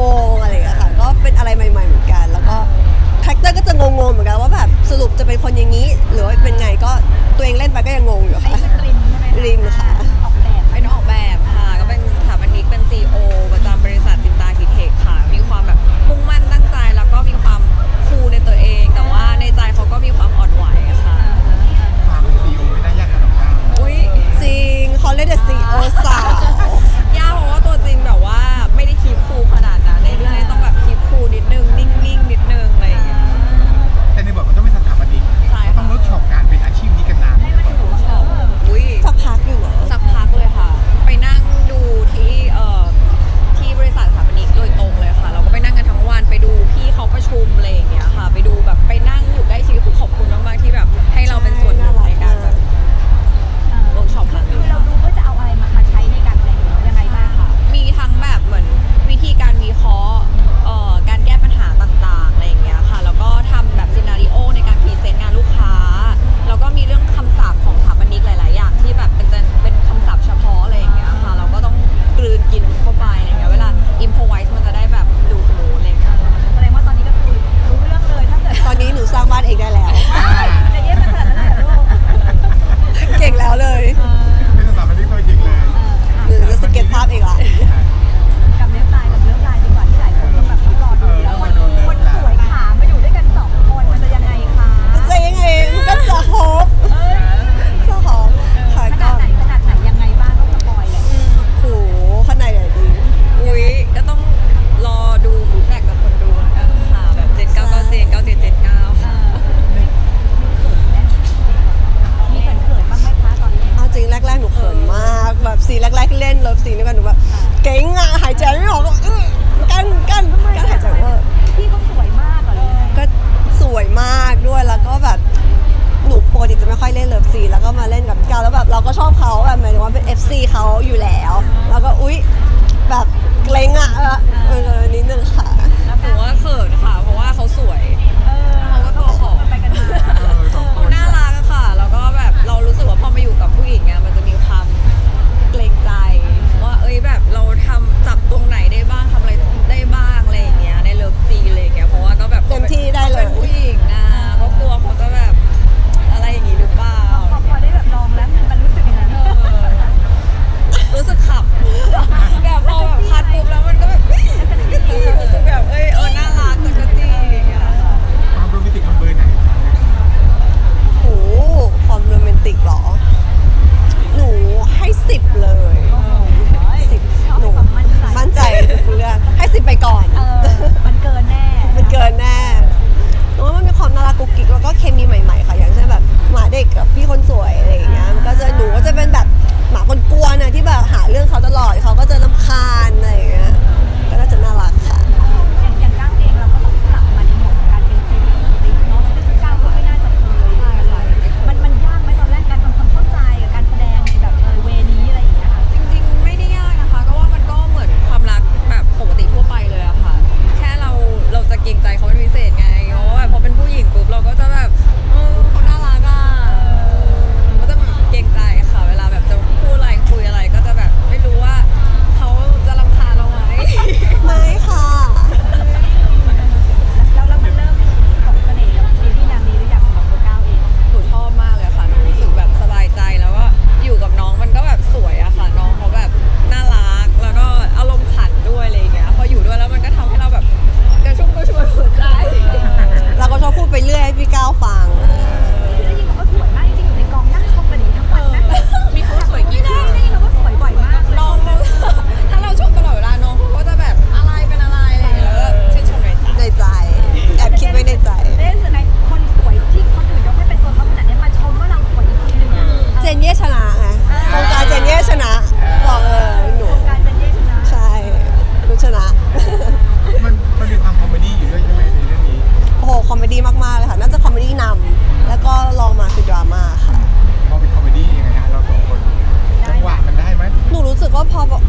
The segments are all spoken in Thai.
โมงอะไรอย่างเงี้ยค่ะก็เป็นอะไรใหม่ๆเหมือนกัน แล้วก็คาแรคเตอร์ก็จะงงๆเหมือนกันว่าแบบสรุปจะเป็นคนอย่างนี้ หรือว่าเป็นไงก็ตัวเองเล่นไปก็ยังงงอยู่ค่ะ ค่อยเล่นเลิฟซีแล้วก็มาเล่นกับพี่ก้าวแล้วแบบเราก็ชอบเขาแบบหมายถึงว่าเป็น FC เขาอยู่แล้ว แล้วก็อุ๊ยแบบเกรงอะเออนิดนึงค่ะแผมว่าเขินค่ะ เพราะว่าเขาสวยเขาก็ตัวหอมน่ารักค่ะ แล้วก็แบบเรารู้สึกว่าพอมาอยู่กับผู้หญิงเนี่ย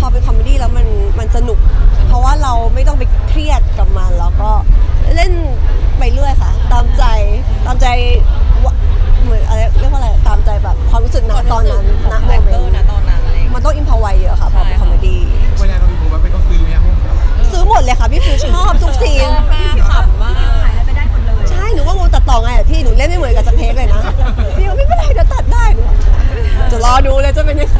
พอเป็นคอมเมดี้แล้วมันมันสนุก เพราะว่าเราไม่ต้องไปเครียดกับมันแล้วก็เล่นไปเรื่อยค่ะ ตามใจตามใจเหมือนอะไรเรียกว่าอะไรตามใจแบบความรู้สึกนณตอนนั้นณโมเมนต์นะตอนนั้นมันต้องอิมพอไวเยอะค่ะพอเป็นคอมเมดี้เวลาเราดูมันเป็นก็ซื้อไหมซื้อหมดเลยค่ะพี่ฟิวชอบทุกซีนขำมากใช่หนูก็งงตัดต่อไงพี่หนูเล่นไม่เหมือนกับจะเทคเลยนะพี่ไม่เป็นไรเดี๋ยวตัดได้หนูจะรอดูเลยจะเป็นยังไง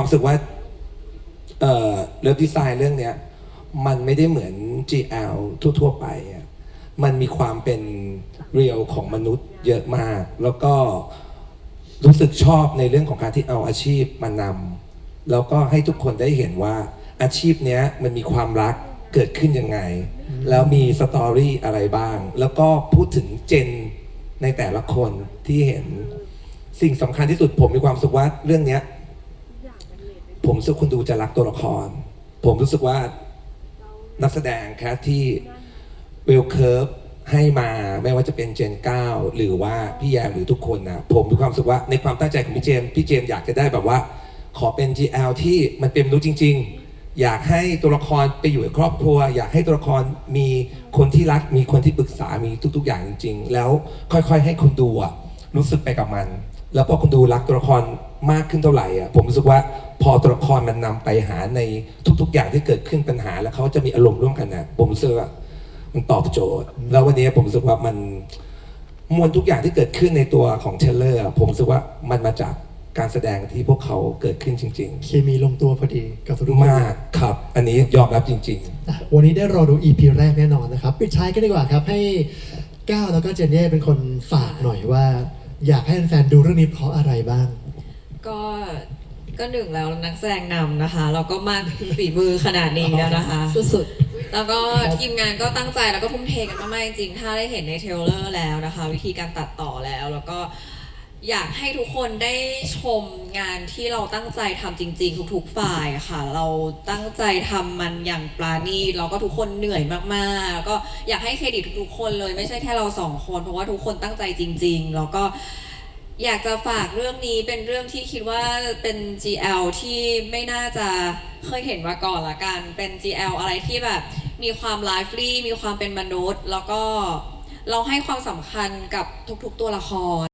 ความรู้สึกว่า เอ่อเลิฟดีไซน์เรื่องเนี้ย มันไม่ได้เหมือน GL ทั่ว ๆ ไปอะมันมีความเป็นเรียลของมนุษย์เยอะมาก แล้วก็รู้สึกชอบในเรื่องของการที่เอาอาชีพมานำแล้วก็ให้ทุกคนได้เห็นว่าอาชีพเนี้ยมันมีความรักเกิดขึ้นยังไง แล้วมีสตอรี่อะไรบ้าง แล้วก็พูดถึงเจนในแต่ละคนที่เห็นสิ่งสำคัญที่สุดผมมีความรู้สึกว่าเรื่องเนี้ย ผมรู้สึกคนดูจะรักตัวละคร ผมรู้สึกว่านักแสดงแคสที่เวลเคิร์ฟให้มาไม่ว่าจะเป็นเจน9หรือว่าพี่แยมหรือทุกคนนะผมมีความรู้สึกว่าในความตั้งใจของพี่เจมพี่เจมอยากจะได้แบบว่า ขอเป็น GL ที่มันเป็นมนุษย์จริง ๆ อยากให้ตัวละครไปอยู่กับครอบครัว อยากให้ตัวละครมีคนที่รัก มีคนที่ปรึกษามีทุก ๆ อย่างจริง ๆ แล้วค่อยๆ ให้คนดูอะรู้สึกไปกับมัน แล้วพอคนดูรักตัวละคร มากขึ้นเท่าไหร่อะผมรู้สึกว่าพอตัวละครมันนำไปหาในทุก ๆ อย่างที่เกิดขึ้นปัญหา แล้วเขาจะมีอารมณ์ร่วมกันนะผมรู้สึกว่ามันตอบโจทย์ แล้ววันนี้ผมรู้สึกว่ามันมวลทุกอย่างที่เกิดขึ้นในตัวของเทเลอร์ผมรู้สึกว่ามันมาจากการแสดงที่พวกเขาเกิดขึ้นจริงเคมีลงตัวพอดีกับทุกๆคนมากครับ อันนี้ยอมรับจริงๆอะวันนี้ได้รอดู EP แรกแน่นอนนะครับปิดท้ายกันดีกว่าครับให้ก้าวแล้วก็เจนเย่เป็นคนฝากหน่อยว่า อยากให้แฟนๆดูเรื่องนี้เพราะอะไรบ้าง ก็ก็หนึ่งแล้วนักแสดงนำนะคะแล้วก็มากฝีมือขนาดนี้แล้วนะคะ สุดๆ แล้วก็ทีมงานก็ตั้งใจแล้วก็ทุ่มเทกันมากๆจริงๆถ้าได้เห็นในเทรลเลอร์แล้วนะคะ วิธีการตัดต่อแล้วแล้วก็อยากให้ทุกคนได้ชมงานที่เราตั้งใจทำจริง ๆ ทุกๆฝ่ายอะค่ะ เราตั้งใจทำมันอย่างปราณีตแล้วก็ทุกคนเหนื่อยมากๆแล้วก็อยากให้เครดิตทุกๆคนเลยไม่ใช่แค่เราสองคนเพราะว่าทุกคนตั้งใจจริง ๆ แล้วก็ อยากจะฝากเรื่องนี้เป็นเรื่องที่คิดว่าเป็น GL ที่ไม่น่าจะเคยเห็นมาก่อนละกัน เป็น GL อะไรที่แบบมีความไลฟ์ลี่มีความเป็นมนุษย์ แล้วก็เราให้ความสำคัญกับทุกๆตัวละคร